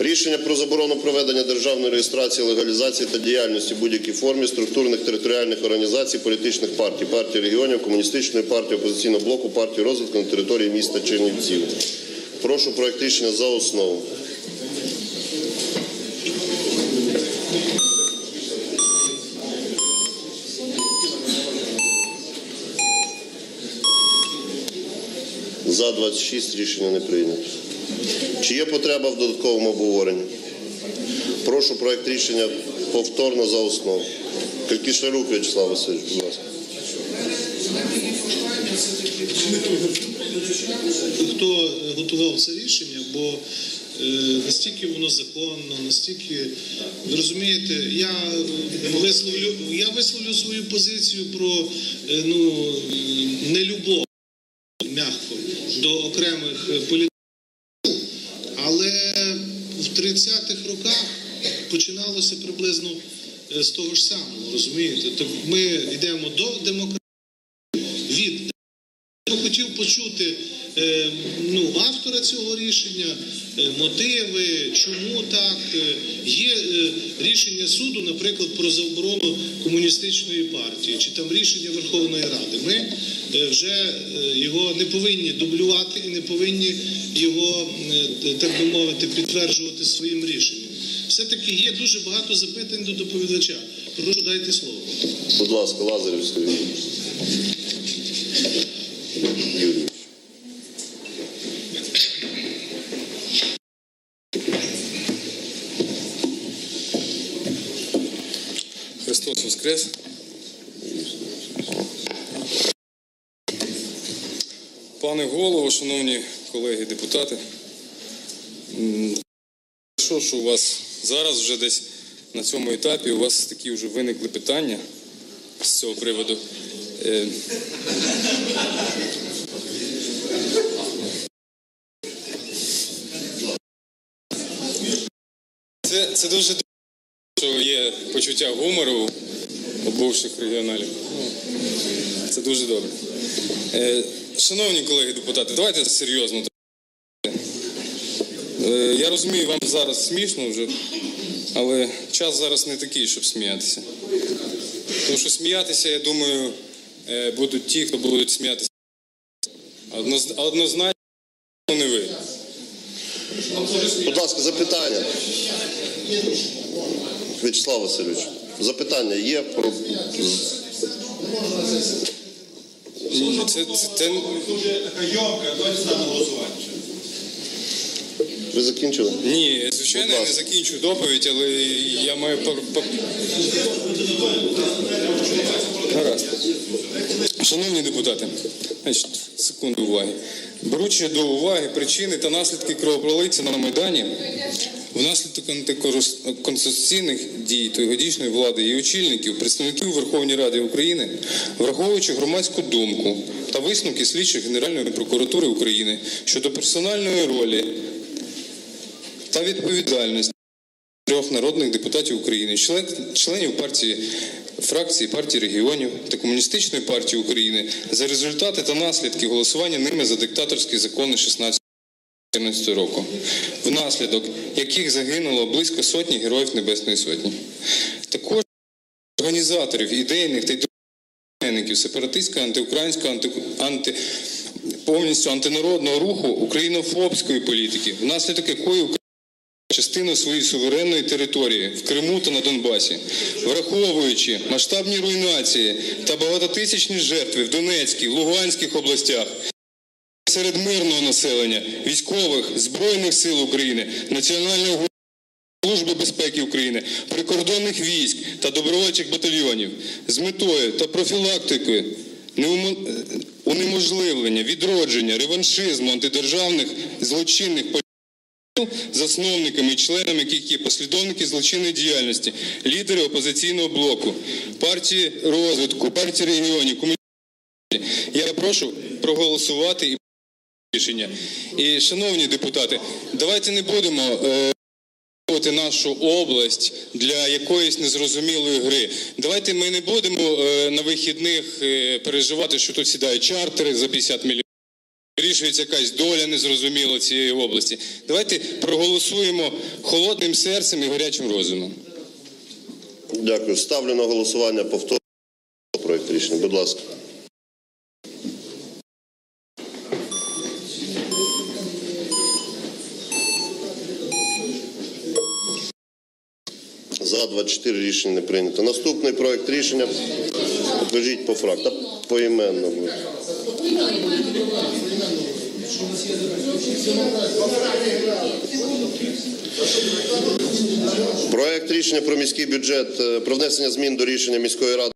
Рішення про заборону проведення державної реєстрації, легалізації та діяльності в будь-якій формі структурних територіальних організацій політичних партій, партії регіонів, комуністичної партії, опозиційного блоку, партії розвитку на території міста Чернівців. Прошу проект рішення за основу. За 26 рішення не прийнято. Чи є потреба в додатковому обговоренні? Прошу проект рішення повторно за основу. Калькішнарук В'ячеслав Васильович, будь ласка. хто готував це рішення, бо е, настільки воно законно, настільки ви розумієте, я висловлю, я висловлю свою позицію про е, ну нелюбов м'яко до окремих е, 60-х роках починалося приблизно з того ж самого, розумієте? Так ми йдемо до демократії. Від Я хотів почути ну, автора цього рішення, мотиви, чому так. Є рішення суду, наприклад, про заборону комуністичної партії, чи там рішення Верховної Ради. Ми вже е, його не повинні дублювати і не повинні його, е, так би мовити, підтверджувати своїм рішенням. Все-таки є дуже багато запитань до доповідача. Прошу дайте слово. Будь ласка, Лазарів Сергій. Юрійович. Христос Воскрес. Пане голово, шановні колеги депутати, що ж у вас зараз вже десь на цьому етапі у вас такі вже виникли питання з цього приводу. Е, Це, це дуже добре, що є почуття гумору бувших регіоналів. Це дуже добре. Е, шановні колеги депутати, давайте серйозно. Е, я розумію, вам зараз смішно вже, але час зараз не такий, щоб сміятися. Тому що сміятися, я думаю, е, будуть ті, хто будуть сміятися. Однозначно не ви. Будь ласка, запитання. В'ячеслав Васильович, запитання є про Ні, Це, це, Така йомка, давайте ставимо голосування. ви закінчили? Ні, звичайно, я не закінчу доповідь, але я маю Гаразд. Шановні депутати, значить, секунду уваги. Беручи до уваги причини та наслідки кровопролиття на Майдані, внаслідок антиконституційних дій тойогодічної влади і очільників, представників Верховної Ради України, враховуючи громадську думку та висновки слідчих Генеральної прокуратури України щодо персональної ролі та відповідальність трьох народних депутатів України, член- членів партії фракції партії регіонів та комуністичної партії України за результати та наслідки голосування ними за диктаторські закони 16 2014 року, внаслідок яких загинуло близько сотні героїв Небесної Сотні. Також організаторів ідейних та ідейників сепаратистського, антиукраїнського, анти, анти, повністю антинародного руху українофобської політики, внаслідок якої Україна частину своєї суверенної території в Криму та на Донбасі, враховуючи масштабні руйнації та багатотисячні жертви в Донецькій, Луганських областях. Серед мирного населення, військових, Збройних сил України, Національної Служби безпеки України, прикордонних військ та добровольчих батальйонів з метою та профілактикою унеможливлення, відродження, реваншизму антидержавних злочинних засновниками і членами яких є послідовники злочинної діяльності, лідери опозиційного блоку, партії розвитку, партії регіонів, комуністів. Я прошу проголосувати і рішення. І, шановні депутати, давайте не будемо е, нашу область для якоїсь незрозумілої гри. Давайте ми не будемо е, на вихідних е, переживати, що тут сідають чартери за 50 мільйонів. вирішується якась доля незрозуміла цієї області. Давайте проголосуємо холодним серцем і гарячим розумом. Дякую. Ставлю на голосування повторно проект рішення. Будь ласка. За 24 рішення не прийнято. Наступний проект рішення. Покажіть по фракціям. Поіменно. Проект рішення про міський бюджет е, про внесення змін до рішення міської ради.